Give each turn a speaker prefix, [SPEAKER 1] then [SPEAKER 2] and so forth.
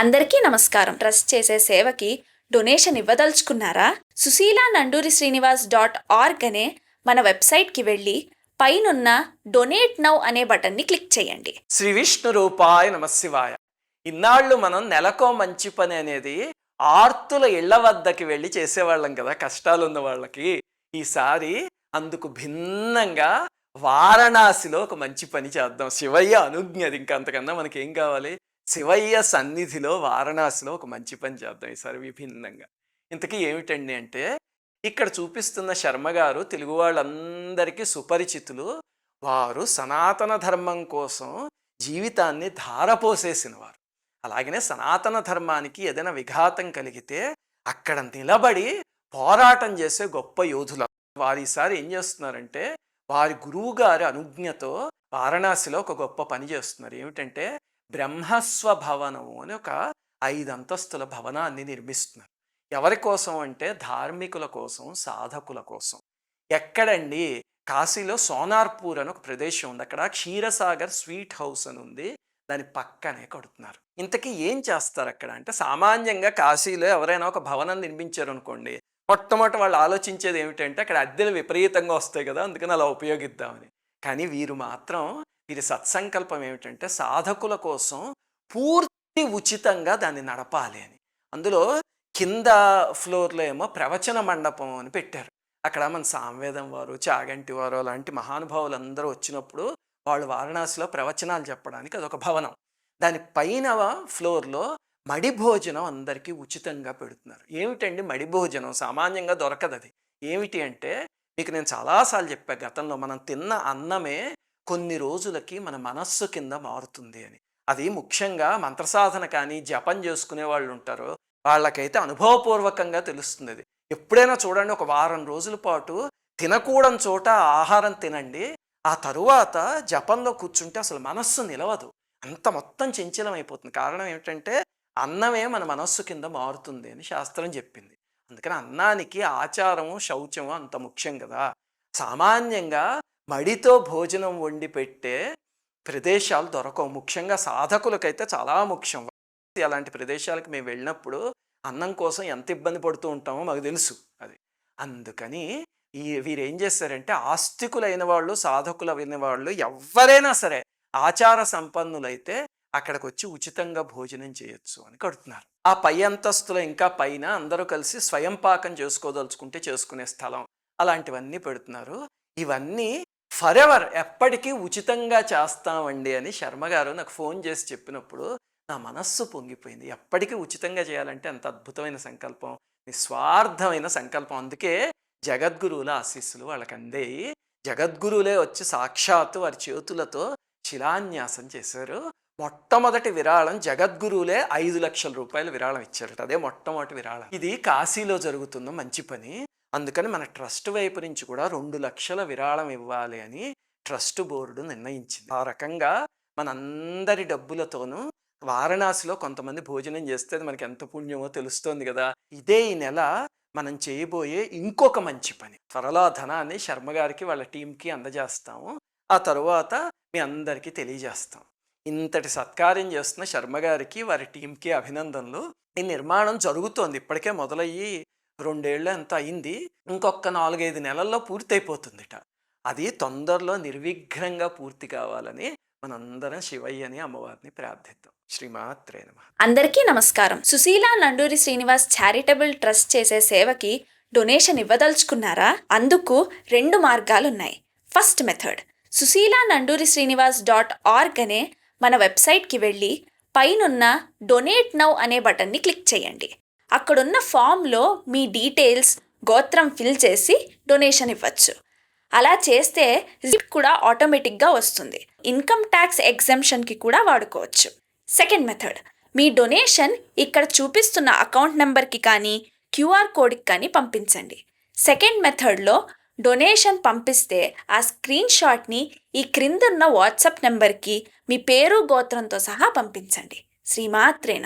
[SPEAKER 1] అందరికీ నమస్కారం. ట్రస్ట్ చేసే సేవకి డొనేషన్ ఇవ్వదలుచుకున్నారా? సుశీల నండూరి శ్రీనివాస్ డాట్ ఆర్గ్ అనే మన వెబ్సైట్కి వెళ్ళి పైనున్న డొనేట్ నౌ అనే బటన్ని క్లిక్ చేయండి.
[SPEAKER 2] శ్రీ విష్ణు రూపాయ నమశివాయ ఇన్నాళ్ళు మనం నెలకో మంచి పని అనేది ఆర్తుల ఇళ్ళ వద్దకి వెళ్ళి చేసేవాళ్ళం కదా కష్టాలు ఉన్న వాళ్ళకి. ఈసారి అందుకు భిన్నంగా వారణాసిలో ఒక మంచి పని చేద్దాం. శివయ్య అనుజ్ఞ అది ఇంకా అంతకన్నా మనకి ఏం కావాలి? శివయ్య సన్నిధిలో వారణాసిలో ఒక మంచి పని చేద్దాం ఈసారి విభిన్నంగా. ఇంతకీ ఏమిటండి అంటే ఇక్కడ చూపిస్తున్న శర్మ గారు తెలుగు వాళ్ళందరికీ సుపరిచితులు. వారు సనాతన ధర్మం కోసం జీవితాన్ని ధారపోసేసిన వారు అలాగనే సనాతన ధర్మానికి ఏదైనా విఘాతం కలిగితే అక్కడ నిలబడి పోరాటం చేసే గొప్ప యోధులు. వారు ఈసారి ఏం చేస్తున్నారంటే వారి గురువు గారి అనుజ్ఞతో వారణాసిలో ఒక గొప్ప పని చేస్తున్నారు. ఏమిటంటే బ్రహ్మస్వ భవనము అని ఒక ఐదు అంతస్తుల భవనాన్ని నిర్మిస్తున్నారు. ఎవరి కోసం అంటే ధార్మికుల కోసం సాధకుల కోసం. ఎక్కడండి? కాశీలో సోనార్పూర్ అని ఒక ప్రదేశం ఉంది. అక్కడ క్షీరసాగర్ స్వీట్ హౌస్ అని ఉంది. దాని పక్కనే కడుతున్నారు. ఇంతకీ ఏం చేస్తారు అక్కడ? అంటే సామాన్యంగా కాశీలో ఎవరైనా ఒక భవనం నిర్మించారు అనుకోండి మొట్టమొదటి వాళ్ళు ఆలోచించేది ఏమిటంటే అక్కడ అద్దెలు విపరీతంగా వస్తాయి కదా అందుకని అలా ఉపయోగిద్దామని. కానీ వీరు మాత్రం వీరి సత్సంకల్పం ఏమిటంటే సాధకుల కోసం పూర్తి ఉచితంగా దాన్ని నడపాలి అని. అందులో కింద ఫ్లోర్లో ఏమో ప్రవచన మండపం అని పెట్టారు. అక్కడ మన సాంవేదం వారు చాగంటి వారు అలాంటి మహానుభావులు అందరూ వచ్చినప్పుడు వాళ్ళు వారణాసిలో ప్రవచనాలు చెప్పడానికి అదొక భవనం. దాని పైన ఫ్లోర్లో మడి భోజనం అందరికీ ఉచితంగా పెడుతున్నారు. ఏమిటండి మడి భోజనం సామాన్యంగా దొరకదు అది ఏమిటి అంటే మీకు నేను చాలాసార్లు చెప్పా గతంలో మనం తిన్న అన్నమే కొన్ని రోజులకి మన మనస్సు కింద మారుతుంది అని. అది ముఖ్యంగా మంత్రసాధన కానీ జపం చేసుకునే వాళ్ళు ఉంటారో వాళ్ళకైతే అనుభవపూర్వకంగా తెలుస్తుంది అది. ఎప్పుడైనా చూడండి ఒక వారం రోజుల పాటు తినకూడని చోట ఆహారం తినండి. ఆ తరువాత జపంలో కూర్చుంటే అసలు మనస్సు నిలవదు. అంత మొత్తం చంచలం అయిపోతుంది. కారణం ఏమిటంటే అన్నమే మన మనస్సు కింద మారుతుంది అని శాస్త్రం చెప్పింది. అందుకని అన్నానికి ఆచారము శౌచము అంత ముఖ్యం కదా. సామాన్యంగా మడితో భోజనం వండి పెట్టే ప్రదేశాలు దొరకవు. ముఖ్యంగా సాధకులకైతే చాలా ముఖ్యం. అలాంటి ప్రదేశాలకు మేము వెళ్ళినప్పుడు అన్నం కోసం ఎంత ఇబ్బంది పడుతూ ఉంటామో మాకు తెలుసు అది. అందుకని ఈ వీరు ఏం చేస్తారంటే ఆస్తికులైన వాళ్ళు సాధకులైన వాళ్ళు ఎవరైనా సరే ఆచార సంపన్నులైతే అక్కడికి వచ్చి ఉచితంగా భోజనం చేయొచ్చు అని కడుతున్నారు. ఆ పై అంతస్తులో ఇంకా పైన అందరూ కలిసి స్వయం పాకం చేసుకోదలుచుకుంటే చేసుకునే స్థలం అలాంటివన్నీ పెడుతున్నారు. ఇవన్నీ ఫర్ ఎవర్ ఎప్పటికీ ఉచితంగా చేస్తామండి అని శర్మ గారు నాకు ఫోన్ చేసి చెప్పినప్పుడు నా మనస్సు పొంగిపోయింది. ఎప్పటికీ ఉచితంగా చేయాలంటే అంత అద్భుతమైన సంకల్పం నిస్వార్థమైన సంకల్పం. అందుకే జగద్గురువుల ఆశీస్సులు వాళ్ళకి అందేయి జగద్గురువులే వచ్చి సాక్షాత్తు వారి చేతులతో శిలాన్యాసం చేశారు. మొట్టమొదటి విరాళం జగద్గురువులే ఐదు లక్షల రూపాయల విరాళం ఇచ్చారట. అదే మొట్టమొదటి విరాళం. ఇది కాశీలో జరుగుతున్న మంచి పని. అందుకని మన ట్రస్ట్ వైపు నుంచి కూడా రెండు లక్షల విరాళం ఇవ్వాలి అని ట్రస్ట్ బోర్డు నిర్ణయించింది. ఆ రకంగా మనందరి డబ్బులతోనూ వారణాసిలో కొంతమంది భోజనం చేస్తే మనకి ఎంత పుణ్యమో తెలుస్తోంది కదా. ఇదే ఈ నెల మనం చేయబోయే ఇంకొక మంచి పని. త్వరలో ధనాన్ని శర్మ గారికి వాళ్ళ టీంకి అందజేస్తాము. ఆ తరువాత మీ అందరికీ తెలియజేస్తాం. ఇంతటి సత్కార్యం చేస్తున్న శర్మ గారికి వారి టీంకి అభినందనలు. ఈ నిర్మాణం జరుగుతోంది. ఇప్పటికే మొదలయ్యి రెండేళ్ళు ఎంత అయింది. ఇంకొక నాలుగైదు నెలల్లో పూర్తయిపోతుందిట. అది తొందరలో నిర్విఘ్నంగా పూర్తి కావాలని మనందరం శివయ్యని అమ్మవారిని ప్రార్థిద్దాం. శ్రీమాత్రే నమ.
[SPEAKER 1] అందరికీ నమస్కారం. సుశీల నండూరి శ్రీనివాస్ చారిటబుల్ ట్రస్ట్ చేసే సేవకి డొనేషన్ ఇవ్వదలుచుకున్నారా? అందుకు రెండు మార్గాలున్నాయి. First method Susheela Nanduri Srinivas dot org అనే మన వెబ్సైట్కి వెళ్ళి పైనున్న డొనేట్ నౌ అనే బటన్ని క్లిక్ చేయండి. అక్కడున్న ఫామ్లో మీ డీటెయిల్స్ గోత్రం ఫిల్ చేసి డొనేషన్ ఇవ్వచ్చు. అలా చేస్తే రిసిప్ట్ కూడా ఆటోమేటిక్గా వస్తుంది. ఇన్కమ్ ట్యాక్స్ ఎగ్జామ్షన్కి కూడా వాడుకోవచ్చు. సెకండ్ మెథడ్ మీ డొనేషన్ ఇక్కడ చూపిస్తున్న అకౌంట్ నెంబర్కి కానీ క్యూఆర్ కోడ్కి కానీ పంపించండి. సెకండ్ మెథడ్లో డొనేషన్ పంపిస్తే ఆ స్క్రీన్ షాట్ని ఈ క్రిందున్న వాట్సాప్ నెంబర్కి మీ పేరు గోత్రంతో సహా పంపించండి. శ్రీమాత్రేణ